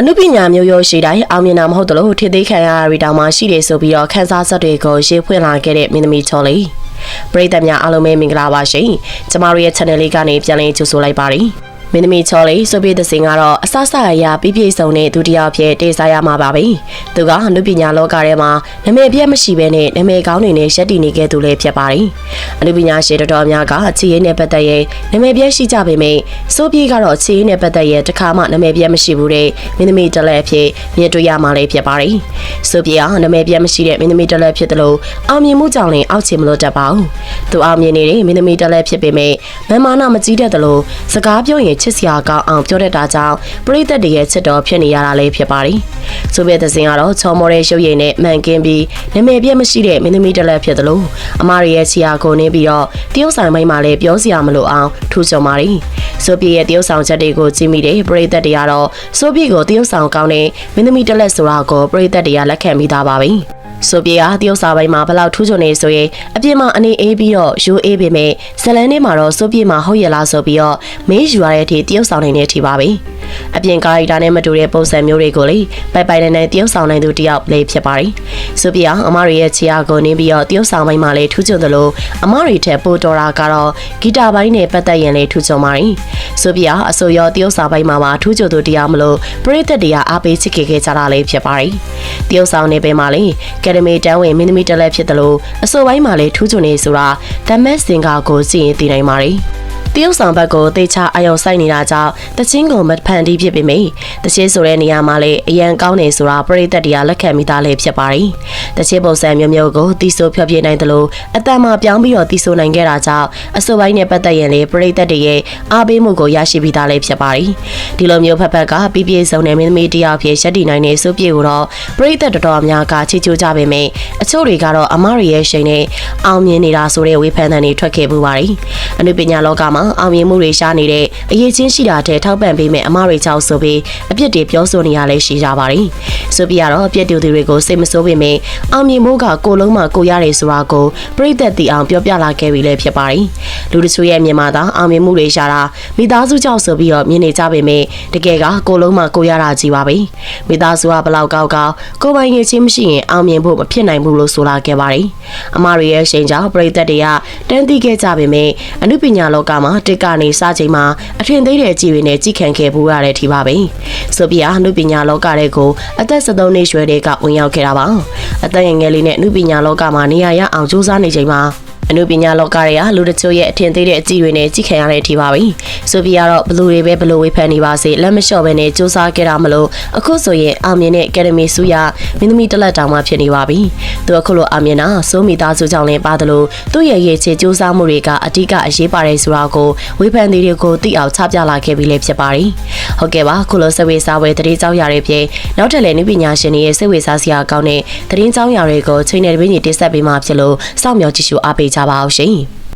အနုပညာမျိုးရိုးရှိတိုင်းအောင်မြင်တာမဟုတ်သလိုထစ်သေးခံရတာတွေတောင်မှရှိတယ်ဆိုပြီးတော့ခန်းစားဆက်တွေကိုရေးဖွင့်လာခဲ့တဲ့မင်းသမီးချော်လေးပရိသတ်များအားလုံးပဲမင်္ဂလာပါရှင်ကျမတို့ရဲ့ channel လေးကနေပြန်လည်ကြိုဆိုလိုက်ပါတယ် မင်းသမီးချော်လေးဆိုပြတဲ့စင်ကတော့အဆဆအရာပြည့်ပြည့်စုံတဲ့ဒုတိယဖြစ်တေးစားရမှာပါပဲသူကအနုပညာလောကထဲမှာနာမည်ပြတ်မရှိဘဲနဲ့နာမည်ကောင်းတွေနဲ့ရှက်တည်နေခဲ့သူလည်းဖြစ်ပါတယ်အနုပညာရှင်တော်တော်များကချီရင်းနဲ့ပတ်သက်ရင်နာမည်ပြတ်ရှိကြပေမယ့်ဆိုပြကတော့ချီရင်းနဲ့ပတ်သက်ရင်တစ်ခါမှနာမည်ပြတ်မရှိဘူးတဲ့မင်းသမီးတလဲအဖြစ်မြင်တွေ့ရမှာလည်းဖြစ်ပါတယ်ဆိုပြကနာမည်ပြတ်မရှိတဲ့မင်းသမီးတလဲဖြစ်တယ်လို့အောင်မြင်မှုကြောင့်လည်းအောက်ချင်မလို့တတ်ပါဘူးသူအောင်မြင်နေတဲ့မင်းသမီးတလဲဖြစ်ပေမယ့်မန်မာနမကြီးတတ်တယ်လို့စကားပြောရင်ချစ်စရာကောင်းအောင်ပြောတတ်တာကြောင့်ပရိသတ်တွေရဲ့ချစ်တော်ဖြစ်နေရတာလည်းဖြစ်ပါတယ်ဆိုပြတဲ့စင်ကတော့ချောမောတဲ့ရုပ်ရည်နဲ့မှန်ကင်းပြီးနာမည်ပြတ်မရှိတဲ့မင်းသမီးတလဲဖြစ်တယ်လို့အမရရဲ့ချီယာကိုနေပြီးတော့တရုတ်ဆိုင်ပိုင်းမှာလည်းပြောစရာမလိုအောင်ထူးချွန်ပါတယ်ဆိုပြရဲ့တရုတ်ဆောင်ချက်တွေကိုကြည့်မိတဲ့ပရိသတ်တွေကတော့ဆိုပြကိုတရုတ်ဆောင်ကောင်းတဲ့မင်းသမီးတလက်ဆိုတာကိုပရိသတ်တွေကလက်ခံမိသားပါပြီ ဆိုပြေကတရုတ်စာပိုင်းမှာဘလောက်ထူးချွန်နေဆိုရင်အပြင်မှာအနေအေးပြီးတော့ရိုးအေးပေမဲ့ဇလန်းထဲမှာတော့ဆိုပြေမှာဟုတ်ရလားဆိုပြီးတော့မေးယူရတဲ့အထိတရုတ်ဆောင်နေတဲ့အထိပါပဲ အပြင်ကာရီတာနဲ့မတူတဲ့ပုံစံမျိုးတွေကိုလေပိုက်ပိုက်နဲ့နဲ့တရုတ်ဆောင်နိုင်သူတယောက်လေးဖြစ်ပါတယ်ဆိုပြေကအမရီရဲ့ခြေအားကိုနင်းပြီးတော့တရုတ်ဆောင်ပိုင်းမှာလည်းထူးချွန်သလိုအမရီထက်ပိုတော်တာကတော့ဂီတာပိုင်းနဲ့ပတ်သက်ရင်လည်းထူးချွန်ပါတယ်ဆိုပြေကအဆိုရောတရုတ်ဆောင်ပိုင်းမှာပါထူးချွန်သူတရားမလို့ပရိသတ်တွေကအားပေးချစ်ခဲ့ကြတာလေးဖြစ်ပါတယ်တရုတ်ဆောင်နေပင်မှာလေကယ်ဒမီတန်းဝင်မင်းသမီးတက်လက်ဖြစ်တယ်လို့အဆိုပိုင်းမှာလည်းထူးချွန်နေဆိုတာတမက်စင်ကာကိုစီရင်သိနိုင်ပါတယ် တရုတ်ဆောင်ဘက်ကိုတေချာအယုံဆိုင်နေတာကြောင့်တချင်းကိုမဖန်တီးဖြစ်ပေမယ့်တချင်းဆိုတဲ့နေရာမှာလည်းအရန်ကောင်းနေဆိုတာပရိသတ်တွေကလက်ခံမိသားလည်းဖြစ်ပါတယ်။တချင်းပုံစံမျိုးမျိုးကိုတီဆိုဖျော်ပြနိုင်တယ်လို့အတန်မှာပြောင်းပြီးတော့တီဆိုနိုင်ခဲ့တာကြောင့်အဆိုပိုင်းနဲ့ပတ်သက်ရင်လေပရိသတ်တွေရဲ့အားပေးမှုကိုရရှိပြီးသားလည်းဖြစ်ပါတယ်။ဒီလိုမျိုးဖက်ဖက်ကပြပြစုံတဲ့မင်းသမီးတရားဖြစ်ရှက်တီနိုင်နေစုပြေကိုတော့ပရိသတ်တော်တော်များကချီချိုးကြပေမယ့်အချို့တွေကတော့အမရီရဲ့ရှိန်နဲ့အောင်မြင်နေတာဆိုတဲ့ဝေဖန်သံတွေထွက်ခဲ့ပူပါတယ်။ အနုပညာလောကမှာအောင်မြင်မှုတွေရှားနေတဲ့အရေးချင်းရှိတာတဲ့ထောက်ပံ့ပေးမဲ့အမတွေကြောင့်ဆိုပြီးအပြစ်တွေပြောဆိုနေရလဲရှိကြပါတယ်။ဆိုပြီးတော့အပြစ်တူတွေကိုစိတ်မဆိုးပေမဲ့အောင်မြင်မှုကကိုလုံးမှကိုရတယ်ဆိုတာကိုပြိသက်တည်အောင်ပြောပြလာခဲ့ပြီလည်းဖြစ်ပါတယ်။လူတချို့ရဲ့မြန်မာသားအောင်မြင်မှုတွေရှာတာမိသားစုကြောင့်ဆိုပြီးတော့မြင်နေကြပေမဲ့တကယ်ကကိုလုံးမှကိုရတာကြီးပါပဲ။မိသားစုကဘလောက်ကောက်ကောက်ကိုပိုင်ငယ်ချင်းမရှိရင်အောင်မြင်ဖို့မဖြစ်နိုင်ဘူးလို့ဆိုလာခဲ့ပါတယ်။အမတွေရဲ့ရှိန်ကြောင့်ပြိသက်တွေကတန်းသိခဲ့ကြပေမဲ့အမှုပညာလောကမှာတစ်ကနေစချိန်မှာအထင်သေးတဲ့ကြည်တွေနဲ့ကြည်ခံခဲ့ဘူးရတဲ့အထိပါပဲဆိုပြီးအမှုပညာလောကတဲ့ကိုအသက်73နှစ်ရွယ်တွေကဝင်ရောက်ခဲ့တာပါအသက်ငယ်ငယ်လေးနဲ့အမှုပညာလောကမှာနေရာရအောင်စူးစမ်းနေချိန်မှာ အနုပညာလောကတွေကလူတချို့ရဲ့အထင်သေးတဲ့အကြည့်တွေနဲ့ကြည့်ခံရတဲ့အထိပါပဲဆိုပြီးတော့ဘလူတွေပဲဘလူဝေဖန်နေပါစေလက်မလျှော့ပဲနဲ့စူးစမ်းခဲ့တာမလို့အခုဆိုရင်အောင်မြင်တဲ့ Academy စုရမင်းသမီးတလက်တောင်မှဖြစ်နေပါပြီသူအခုလိုအောင်မြင်တာစိုးမိသားစုကြောင့်လည်းပါတယ်လို့သူ့ရဲ့ရဲ့ချေစူးစမ်းမှုတွေကအဓိကအရေးပါတယ်ဆိုတာကိုဝေဖန်သူတွေကိုသိအောင်ချပြလာခဲ့ပြီးလည်းဖြစ်ပါတယ်ဟုတ်ကဲ့ပါခုလိုစဝေစားဝဲတတိကြောင်းရတဲ့ပြင်နောက်ထပ်လည်းနုပညာရှင်တွေရဲ့စိတ်ဝေစားစရာကောင်းတဲ့တရင်ကြောင်းရတွေကိုချိန်နယ်တပင်းကြီးတင်ဆက်ပေးမှဖြစ်လို့စောင့်မျှော်ကြည့်ရှုအားပေးကြပါအောင်ရှင်